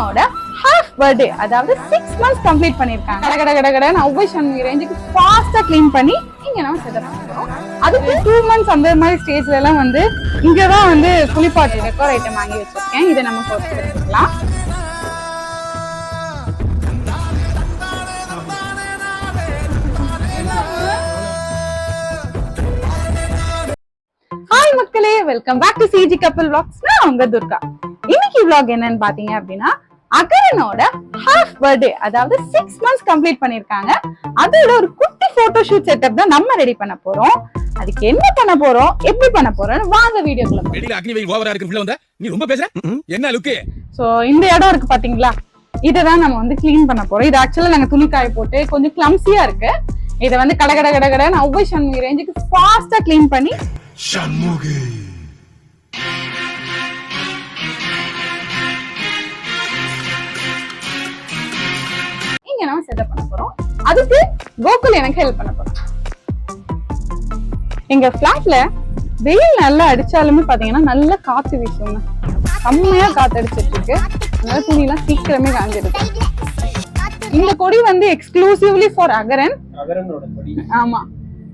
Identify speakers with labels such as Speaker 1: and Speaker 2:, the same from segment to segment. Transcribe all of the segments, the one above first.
Speaker 1: அகரனோட half birthday அதாவது six months complete பண்ணிருக்காங்க கட கட கட கடன்னு ஒவ்வொரு சன்மி ரேஞ்சுக்கு ஃபாஸ்டா க்ளீன் பண்ணி இங்க நம்ம செட்டப் பண்ணுறோம் அதுக்கு டூ மந்த்ஸ் அந்த மாதிரி ஸ்டேஜ்ல எல்லாம் வந்து இங்க தான் வந்து குளிப்பாட்டு ரெக்கார்ட் ஐட்டம் வாங்கி வச்சிருக்கேன். இதை நம்ம போட்டு எடுத்துக்கலாம் ஹாய் மக்களே வெல்கம் பேக் டு சிஜி கப்பல் vlogs. நான் உங்க துர்கா. இன்னைக்கு விளாக் என்னன்னு பாத்தீங்க அப்படின்னா அகரனோட ஹாஃப் பர்த்டே அதாவது சிக்ஸ் மந்த்ஸ் கம்ப்ளீட் பண்ணிருக்காங்க அதோட ஒரு குட்டி போட்டோ ஷூட் செட்டப் தான் நம்ம ரெடி பண்ண போறோம். அதுக்கு என்ன பண்ண போறோம் எப்படி பண்ண போறோம்னு வாங்க வீடியோக்குள்ள போலாம்.
Speaker 2: வெளியில அக்னி வெயில் ஓவரா இருக்கு உள்ள வந்த. நீ ரொம்ப பேசுற? என்ன லுக்கு?
Speaker 1: சோ இந்த இடம் இருக்கு பாத்தீங்களா? இதை தான் நம்ம வந்து க்ளீன் பண்ண போறோம். இது ஆக்சுவலா நாங்க துணி காய போட்டு கொஞ்சம் கிளம்சியா இருக்கு. இதை வந்து கட கட கட கடன்னு ஒவ்வொரு சன்மி ரேஞ்சுக்கு ஃபாஸ்டா க்ளீன் பண்ணி இங்க நம்ம செட்டப் பண்ண போறோம்? அதுக்கு கோகுல் எனக்கு ஹெல்ப் பண்ண போறோம். எங்க பிளாட்ல வெயில் நல்லா அடிச்சாலுமே பாத்தீங்கன்னா நல்ல காத்து வீசுங்க. செம்மையா காத்து அடிச்சிட்டு இருக்கு. அதனால துணி எல்லாம் சீக்கிரமே காஞ்சிருக்கு இந்த கொடி வந்து எக்ஸ்க்ளூசிவ்லி ஃபார் அகரன்.
Speaker 3: அகரனோட கொடி.
Speaker 1: ஆமா.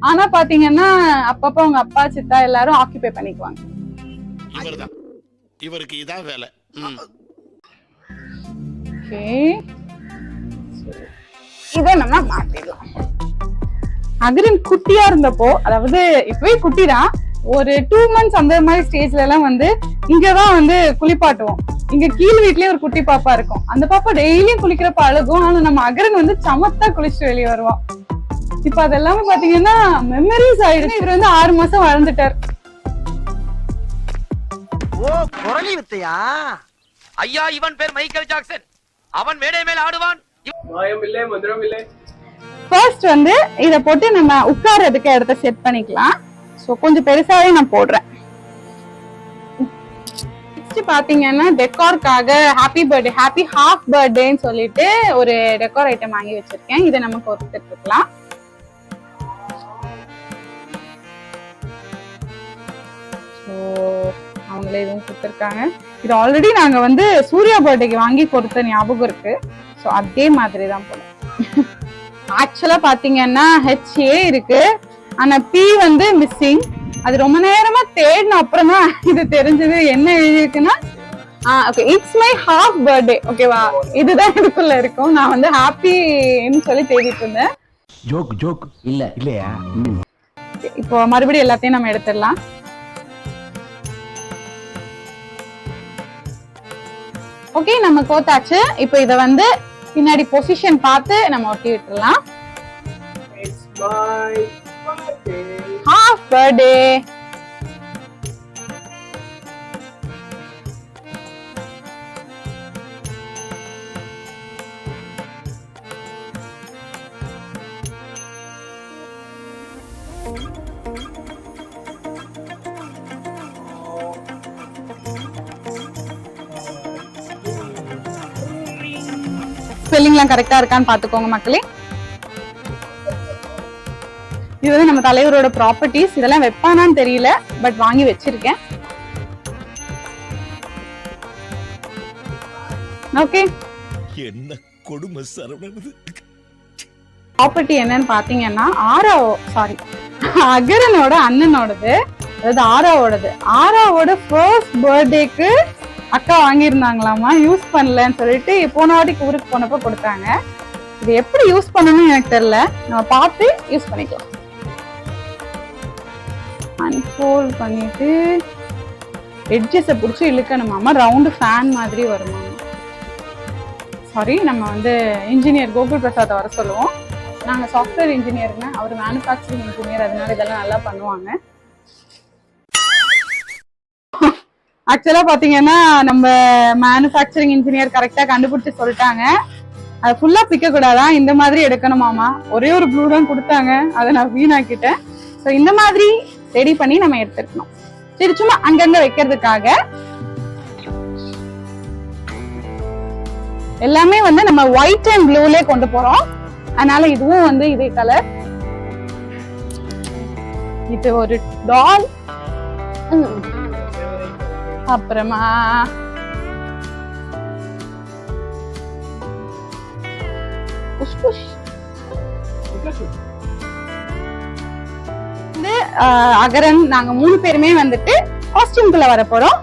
Speaker 1: ஆனா பாத்தீங்கன்னா அப்பப்ப அவங்க அப்பா சித்தா எல்லாரும் ஆக்கிபை பண்ணிக்குவாங்க.
Speaker 4: இவர்தான். இவருக்கு இதான் வேலை.
Speaker 1: ஓகே இதை நம்ம மாத்திடலாம். அகரின் குட்டியா இருந்தப்போ அதாவது இப்பவே குட்டிதான் ஒரு டூ மந்த்ஸ் அந்த மாதிரி ஸ்டேஜ்ல எல்லாம் வந்து இங்கதான் வந்து குளிப்பாட்டுவோம். இங்க கீழ் வீட்லயே ஒரு குட்டி பாப்பா இருக்கும். அந்த பாப்பா டெய்லியும் குளிக்கிறப்ப அழகும். ஆனா நம்ம அகரன் வந்து சமத்தா குளிச்சுட்டு வெளியே வருவான். இப்ப அதெல்லாமே பாத்தீங்கன்னா மெமரிஸ் ஆயிடுச்சு. இவர் வந்து ஆறு மாசம் வளர்ந்துட்டார்.
Speaker 5: ஓ குரலி வித்தையா?
Speaker 6: ஐயா இவன் பேர் மைக்கேல் ஜாக்சன். அவன் மேடை மேல் ஆடுவான்.
Speaker 3: மாயம் இல்லை
Speaker 1: ஃபர்ஸ்ட் வந்து இத போட்டு நம்ம உட்கார்றதுக்கு இடத்த செட் பண்ணிக்கலாம். சோ கொஞ்சம் பெருசாவே நான் போடுறேன். நெக்ஸ்ட் பாத்தீங்கன்னா டெக்கார்க்காக ஹாப்பி பர்த்டே ஹாப்பி ஹாஃப் பர்த்டேன்னு சொல்லிட்டு ஒரு டெக்கார் ஐட்டம் வாங்கி வச்சிருக்கேன். இதை நம்ம கொடுத்துட்டுருக்கலாம் ஸோ அவங்களே இதுவும் கொடுத்துருக்காங்க. இது ஆல்ரெடி நாங்கள் வந்து சூர்யா பர்த்டேக்கு வாங்கி கொடுத்த ஞாபகம் இருக்குது ஸோ அதே மாதிரி தான் போல ஆக்சுவலா பாத்தீங்கன்னா ஹெச்ஏ இருக்கு. ஆனா பி வந்து மிஸ்ஸிங் அது ரொம்ப நேரமா தேடின அப்புறமா இது தெரிஞ்சது என்ன எழுதியிருக்குன்னா okay it's my half birthday ஓகேவா இதுதான் இதுக்குள்ள இருக்கும். நான் வந்து ஹாப்பின்னு சொல்லி தேடிட்டு இருந்தேன்.
Speaker 7: ஜோக் ஜோக் இல்ல. இல்லையா?
Speaker 1: இப்போ மறுபடியும் எல்லாத்தையும் நம்ம எடுத்துடலாம். ஓகே நம்ம கோத்தாச்சு. இப்போ இத வந்து பின்னாடி பொசிஷன் பார்த்து நம்ம ஒட்டி விட்டுறலாம். ஹாஃப் பர்த்டே ஸ்பெல்லிங்லாம் கரெக்டா இருக்கான்னு பாத்துக்கோங்க மக்களே. இது வந்து நம்ம தலைவரோட ப்ராப்பர்ட்டிஸ் இதெல்லாம் வைப்பானான்னு தெரியல பட் வாங்கி வச்சிருக்கேன். ஓகே
Speaker 4: என்ன கொடுமை சரவணன்
Speaker 1: ப்ராப்பர்ட்டி என்னன்னு பாத்தீங்கன்னா ஆராவோ சாரி அகரனோட அண்ணனோடது அதாவது ஆராவோடது. ஆராவோட ஃபர்ஸ்ட் பர்த்டேக்கு அக்கா வாங்கியிருந்தாங்களாமா யூஸ் பண்ணலன்னு சொல்லிட்டு போன வாட்டி ஊருக்கு போனப்போ கொடுத்தாங்க. இது எப்படி யூஸ் பண்ணணும்னு எனக்கு தெரியல. நம்ம பார்த்து யூஸ் பண்ணிக்கலாம். அன்ஃபோல்ட் பண்ணிட்டு எட்ஜஸை பிடிச்சி இழுக்கணுமாமா. ரவுண்டு ஃபேன் மாதிரி வருமா சாரி நம்ம வந்து இன்ஜினியர் கோகுல் பிரசாத்தை வர சொல்லுவோம். நாங்கள் சாஃப்ட்வேர் இன்ஜினியருங்க அவர் மேனுஃபேக்சரிங் இன்ஜினியர் அதனால இதெல்லாம் நல்லா பண்ணுவாங்க. ஆக்சுவலா பாத்தீங்கன்னா நம்ம மேனுஃபேக்சரிங் இன்ஜினியர் கரெக்டா கண்டுபிடிச்சு சொல்லிட்டாங்க. அது ஃபுல்லா பிக்க கூடாதான் இந்த மாதிரி எடுக்கணுமாமா ஒரே ஒரு ப்ளூ தான் கொடுத்தாங்க. அதை நான் வீணாக்கிட்டேன். ஸோ இந்த மாதிரி ரெடி பண்ணி நம்ம எடுத்துக்கணும் சரி சும்மா அங்கங்க வைக்கிறதுக்காக எல்லாமே வந்து நம்ம ஒயிட் அண்ட் ப்ளூலே கொண்டு போறோம். அதனால இதுவும் வந்து இதே கலர் இது ஒரு டால் அப்புறமா
Speaker 8: வந்து அகரன் நாங்க மூணு பேருமே வந்துட்டு காஸ்டியூம்குள்ள வர போறோம்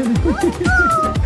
Speaker 8: Salut